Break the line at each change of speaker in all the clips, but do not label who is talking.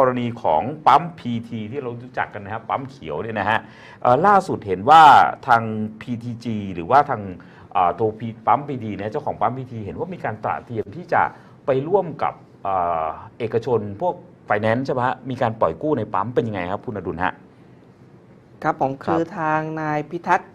กรณีของปั๊ม PT ที่เรารู้จักกันนะครับปั๊มเขียวเนี่ยนะฮะเอ่อล่าสุดเห็นว่าทาง PTG หรือว่าทางเอ่อตัว P- ปั๊ม PT เนี่ยเจ้าของปั๊ม PT เห็นว่ามีการตระเตรียมที่จะไปร่วมกับเอ่อเอกชนพวกไฟแนนซ์ใช่ไหมฮะมีการปล่อยกู้ในปั๊มเป็นยังไงครับคุณอดุลฮะ
ครับผม
ครับ
คือทางนายพิทักษ์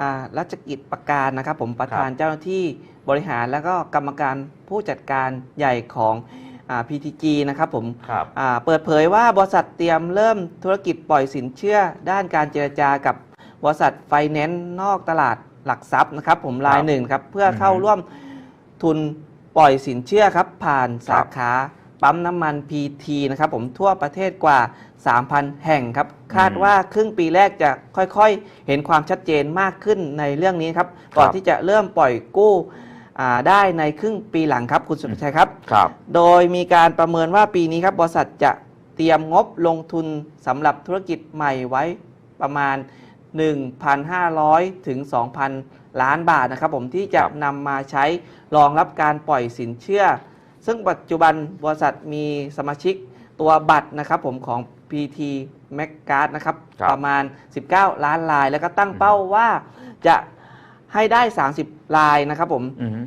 อ่ารัชกิจประการนะครับ ผมประธานเจ้าหน้าที่บริหารแล้วก็กรรมการผู้จัดการใหญ่ของอ่า PTG นะครับผม
ครับ
อ่าเปิดเผยว่าบริษัทเตรียมเริ่มธุรกิจปล่อยสินเชื่อ ด้านการเจรจากับบริษัทไฟแนนซ์นอกตลาดหลักทรัพย์นะครับผมรายหนึ่งครับเพื่อเข้า
อือฮึ
ร่วมทุนปล่อยสินเชื่อครับผ่าน
ครั
สา
บ
ขาปั๊มน้ำมัน PT นะครับผมทั่วประเทศกว่า 3,000 แห่งครับ คาดว่าครึ่งปีแรกจะค่อยๆ เห็นความชัดเจนมากขึ้นในเรื่องนี้ครับ ก่อนที่จะเริ่มปล่อยกู้อ่า ได้ในครึ่งปีหลังครับคุณสุภชัยครับ
ครับ
โดยมีการประเมินว่าปีนี้ครับบริษัทจะเตรียมงบลงทุนสำหรับธุรกิจใหม่ไว้ประมาณ 1,500 ถึง 2,000 ล้านบาทนะครับผมที่จะ
ครับ
นำมาใช้รองรับการปล่อยสินเชื่อ ซึ่งปัจจุบันบริษัทมีสมาชิกตัวบัตรนะครับผมของ PT m a c g a r d นะครับ
ครับ
ประมาณ 19 ล้านลาย แล้วก็ตั้งเป้าว่าจะ ให้ได้ 30 ลายนะครับผม
อือฮึ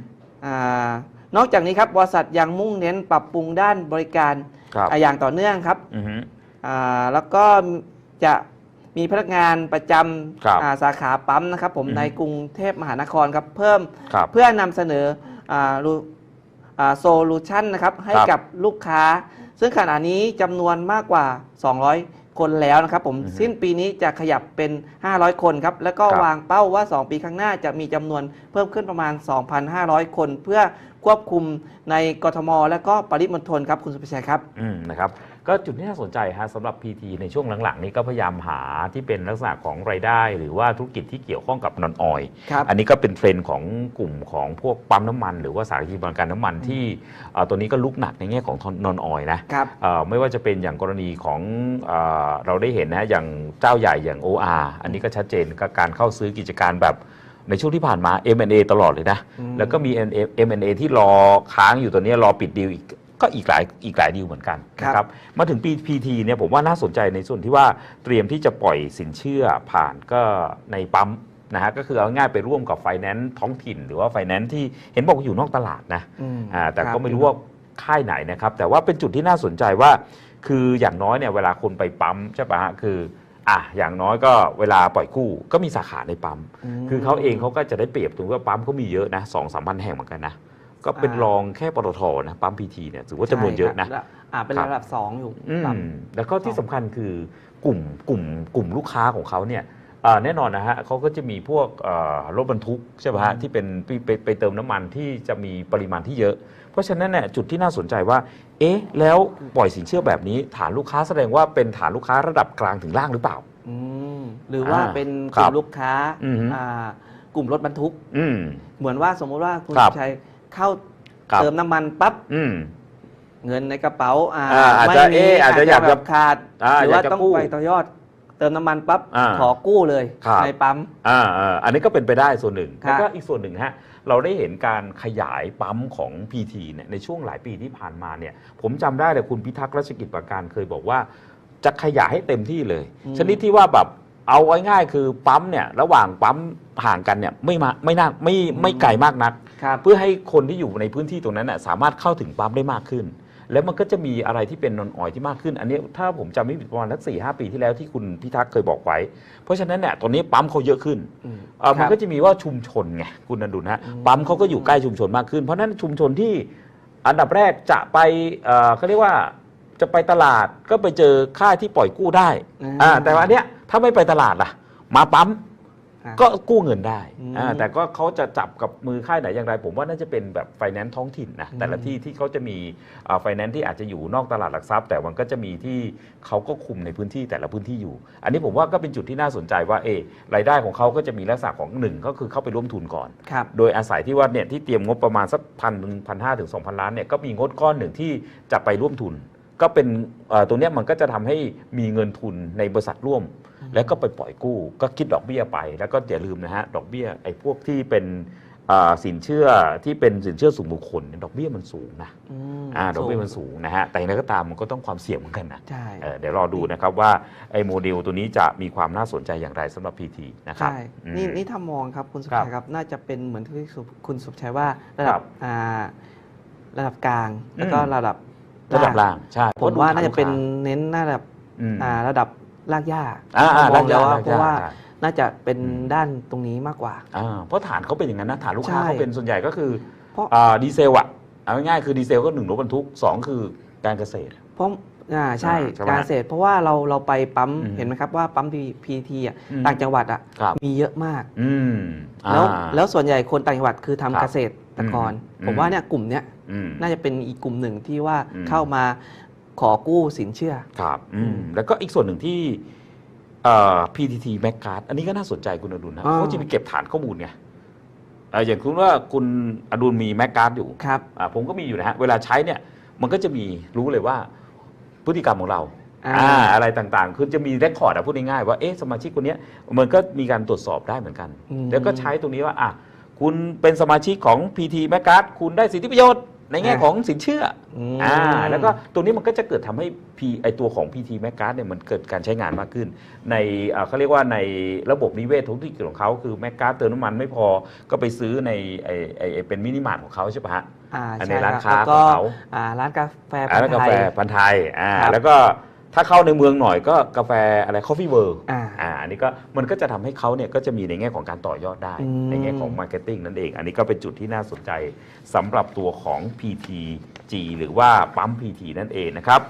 อานอกจากนี้ครับบริษัทยังมุ่งเน้นปรับปรุงด้านบริการ
ครับ
อ่าอย่างต่อเนื่องครับ
อือฮึ
อ่าแล้วก็จะมีพนักงานประจ
ครับำ
อ่าสาขาปั๊มนะครับผม
อือฮึ
ในกรุงเทพมหานครครับเพิ่ม
ครับ
เพื่อนำเสนอโซลูชันนะครับให้
ครับ
กับลูกค้า ซึ่งขณะนี้จำนวนมากกว่า 200 คนแล้วนะครับผม
อือฮึ
สิ้นปีนี้จะขยับเป็น 500 คนครับแล้วก็
ครับ
วางเป้าว่า 2 ปีข้างหน้าจะมีจำนวนเพิ่มขึ้นประมาณ 2,500 คน เพื่อควบคุมในกทม และก็ปริมณฑลครับคุณสุภชัยครับ
อืมนะครับ ก็จุดที่น่าสนใจฮะสำหรับ PT ในช่วงหลังๆ นี้ก็พยายามหาที่เป็นลักษณะของรายได้ หรือว่าธุรกิจที่เกี่ยวข้องกับนอนออย
ครับ
อันนี้ก็เป็นเทรนด์ของกลุ่มของพวกปั๊มน้ำมัน หรือว่าสถานีบริการน้ำมันที่เอ่อตัวนี้ก็ลุกหนักในแง่ของนอนออยนะครับ เอ่อไม่ว่าจะเป็นอย่างกรณีของเออเราได้เห็นนะอย่างเจ้าใหญ่อย่าง OR อันนี้ก็ชัดเจนก็การเข้าซื้อกิจการแบบในช่วงที่ผ่านมา M&A ตลอดเลยนะ
อืม
แล้วก็มี M&A ที่รอค้างอยู่ตัวเนี้ยรอปิดดีลอีก ก็อีกหลายอีกหลายดีลเหมือนกันนะครับมาถึงปี PT เนี่ยผมว่าน่าสนใจในส่วนที่ว่าเตรียมที่จะปล่อยสินเชื่อผ่านก็ในปั๊มนะฮะก็คือเอาง่ายไปร่วมกับไฟแนนซ์ท้องถิ่น หรือว่าไฟแนนซ์ที่เห็นบอกว่าอยู่นอกตลาดนะ
อืม
อ่าแต่
ค
ก็ไม่รู้ว่าค่ายไหนนะครับ แต่ว่าเป็นจุดที่น่าสนใจว่า คืออย่างน้อยเนี่ยเวลาคนไปปั๊มใช่ปะฮะคืออะอย่างน้อยก็เวลาปล่อยกู้ก็มีสาขาในปั๊ม
ม
คือเขาเองเขาก็จะได้เปรียบตรงที่ว่าปั๊มเขามีเยอะนะสองสามพันแห่งเหมือนกันนะ ก็เป็น
อ่าร
องแค่ปตทนะปั๊มพีทีเนี่ยถือว่าจำนวนเยอะนะ
ใช่ครับอ่าเป็น
ครับ
ระดับ 2 อยู่
อืม
ปั๊ม
แล้วก็ที่สำคัญคือกลุ่มกลุ่มกลุ่มลูกค้าของเขาเนี่ยเอ่อแน่นอนนะฮะเขาก็จะมีพวกเอ่อรถบรรทุกใช่ไหมฮะที่เป็นไปไปไปเติมน้ำมันที่จะมีปริมาณที่เยอะ เพราะฉะนั้นเนี่ยจุดที่น่าสนใจว่า เอ๊ะ แล้วปล่อยสินเชื่อแบบนี้ ฐานลูกค้าแสดงว่าเป็นฐานลูกค้าระดับกลางถึงล่างหรือเปล่า
อืมหรือว่า
อ่า
เป็นก
ครั
ลุ่
บ
มลูกค้า
อือฮึ
อ่ากลุ่มรถบรรทุก
อืม
เหมือนว่าสมมุติว่าคุณ
ครับ
ชัย เข้า
ครับ
เติมน้ำมันปั๊บ
อืม
เงินในกระเป๋าอ่า
อ่าอาจจะ
ไม่มี
เอ๊ะอาจจะอยากจะ
แบบขาด
อ่า
หรือว่า
อยากจะ
ต้อง
กู้
ไปต่อยอด เติมน้ำมันปั๊บ
อ่า
ขอกู้เลย
ครับ
ในปั๊ม
อ่าอ่าอันนี้ก็เป็นไปได้ส่วนหนึ่ง
ครับ
แล้วก็อีกส่วนหนึ่งฮะเราได้เห็นการขยายปั๊มของ PT เนี่ยในช่วงหลายปีที่ผ่านมาเนี่ยผมจำได้เลยคุณพิทักษ์รัชกิจประการเคยบอกว่า จะขยายให้เต็มที่เลย
อืม
ชนิดที่ว่าแบบ เอาไว้ง่ายคือปั๊มเนี่ยระหว่างปั๊มห่างกันเนี่ยไม่มาไม่น่าไม่ไม่ไกลมากนัก
ครับ
เพื่อให้คนที่อยู่ในพื้นที่ตรงนั้นน่ะสามารถเข้าถึงปั๊มได้มากขึ้น แล้วมันก็จะมีอะไรที่เป็นนอนออยที่มากขึ้น อันนี้ถ้าผมจำไม่ผิดประมาณสักสี่ห้าปีที่แล้วที่คุณพิทักษ์เคยบอกไว้ เพราะฉะนั้นเนี่ยตอนนี้ปั๊มเขาเยอะขึ้น
อืม
เอ่อมัน
ครับ
ก็จะมีว่าชุมชนไงคุณนันดุลฮะ
อืม
ปั๊มเขาก็อยู่ใกล้ชุมชนมากขึ้น เพราะฉะนั้นชุมชนที่อันดับแรกจะไปเอ่อเขาเรียกว่าจะไปตลาดก็ไปเจอค่ายที่ปล่อยกู้ได้อ่าแต่ว่าอันเนี้ย ถ้าไม่ไปตลาดล่ะ มาปั๊ม
อ่า
ก็กู้เงินได้
อืม
อ่าแต่ก็เขาจะจับกับมือค่ายไหนอย่างไร ผมว่าน่าจะเป็นแบบไฟแนนซ์ท้องถิ่นนะ
อืม
แต่ละที่ที่เขาจะมีไฟแนนซ์ที่อาจจะอยู่นอกตลาดหลักทรัพย์ แต่มันก็จะมีที่เขาก็คุมในพื้นที่แต่ละพื้นที่อยู่ อันนี้ผมว่าก็เป็นจุดที่น่าสนใจว่าเออรายได้ของเขาก็จะมีลักษณะของหนึ่งก็คือเข้าไปร่วมทุนก่อน
ครับ
โดยอาศัยที่ว่าเนี่ยที่เตรียมงบประมาณสักพันพันห้าถึงสองพันล้านเนี่ยก็มีงบก้อนหนึ่งที่จะไปร่วมทุน ก็เป็นเอ่อตัวเนี้ยมันก็จะทำให้มีเงินทุนในบริษัทร่วม แล้วก็ไปปล่อยกู้ ก็คิดดอกเบี้ยไป แล้วก็อย่าลืมนะฮะดอกเบี้ยไอ้พวกที่เป็นอ่าสินเชื่อที่เป็นสินเชื่อส่วนบุคคลเนี่ยดอกเบี้ยมันสูงนะ
อืม
อ่าดอกเบี้ยมันสูงนะฮะแต่อย่างไรก็ตามมันก็ต้องความเสี่ยงเหมือนกันนะ
ใช่
เออเดี๋ยวรอดูนะครับว่าไอ้โมเดลตัวนี้จะมีความน่าสนใจอย่างไรสำหรับ PT นะครับ
ใช่
อืม
นี่นี่ถ้ามองครับคุณสุ
ครับ
ชัยครับน่าจะเป็นเหมือนที่สุคุณสุชัยว่าระดั
ครับบ
อ่าระดับกลางแล้วก็
อืม
ระดับ
ระดับล่างใช่
ผมว่าน่าจะเป็น
พรดู
เน้นระดับ
อืม
อ่าระดับลากย่า
อ่าอ่าม
องแล้ว
ล
ว่ากเพราะว่า
ใช่
น่าจะเป็น
อืม
ด้านตรงนี้มากกว่า
อ่าเพราะฐานเขาเป็นอย่างนั้นนะฐานลูกค้า
ใช่
เขาเป็นส่วนใหญ่ก็คือ
เพราะ
อ่าดีเซลอะเอาง่ายๆคือดีเซลก็หนึ่งรถบรรทุกสองคือการเกษตร
เพราะอ่าใช่
อ่าใช่ไหม
การเกษตรเพราะว่าเราเราไปปั๊ม
อืม
เห็นไหมครับว่าปั๊มพีทีอะ
อืม
ต่างจังหวัดอะ
ครับ
มีเยอะมาก
อืม
แล้ว
อ่า
แล้วส่วนใหญ่คนต่างจังหวัดคือทำ
ครับ
เกษตรกร
อืม
ผมว่าเนี่ยกลุ่มเนี้ย
อืม
น่าจะเป็นอีกกลุ่มหนึ่งที่ว่า
อืม
เข้ามาขอกู้สินเชื่อ
ครับอืม
อืม
แล้วก็อีกส่วนหนึ่งที่เอ่อ PTT m a c c a r d อันนี้ก็น่าสนใจคุณอดุลนะ
อ่า
เขาจะมีเก็บฐานข้อมูลไงเอ่ออย่างคุณว่าคุณอดุลมี m a c c a r d อยู่
ครับ
อ่าผมก็มีอยู่นะฮะ เวลาใช้เนี่ย มันก็จะมีรู้เลยว่าพฤติกรรมของเรา
อ่า
อ่าอะไรต่างๆ คือจะมีเรคคอร์ดอะพูดง่ายๆว่า เอ๊ะ สมาชิกคนเนี้ยมันก็มีการตรวจสอบได้เหมือนกัน
อืม
แล้วก็ใช้ตรงนี้ว่า อะ คุณเป็นสมาชิกของ PT m a c c a r d คุณได้สิทธิประโยชน์ ในแง่
อ่า
ของสินเชื่อ
อืม
อ่าแล้วก็ตรงนี้มันก็จะเกิดทำให้ P ไอตัวของ PT m a c c a r d เนี่ยมันเกิดการใช้งานมากขึ้น ในอ่าเขาเรียกว่าในระบบนิเวศธุรกิจของเขาคือ m a c c a r d เติมน้ำมันไม่พอก็ไปซื้อในไอไอไอ้เป็นมินิมาร์ทของเขาใช่ปะฮะ
อ่า
อัน
ใช่
ในร้าน
ค
ค้า
รับแล้ว
ข
ก็
องเขา
อ่าร้านกาแฟ
อ่าแล้ว
พั
กาน
ธุ์
แฟ
ไทย
พันธุ์ไทยอ่า
ครับ
แล้วก็ ถ้าเข้าในเมืองหน่อยก็กาแฟอะไร Coffee World
อ่า
อ่าอันนี้ก็มันก็จะทำให้เขาเนี่ยก็จะมีในแง่ของการต่อยอดได้
อืม
ในแง่ของมาร์เก็ตติ้งนั่นเอง อันนี้ก็เป็นจุดที่น่าสนใจสำหรับตัวของ PTG หรือว่าปั๊ม PT นั่นเองนะครับ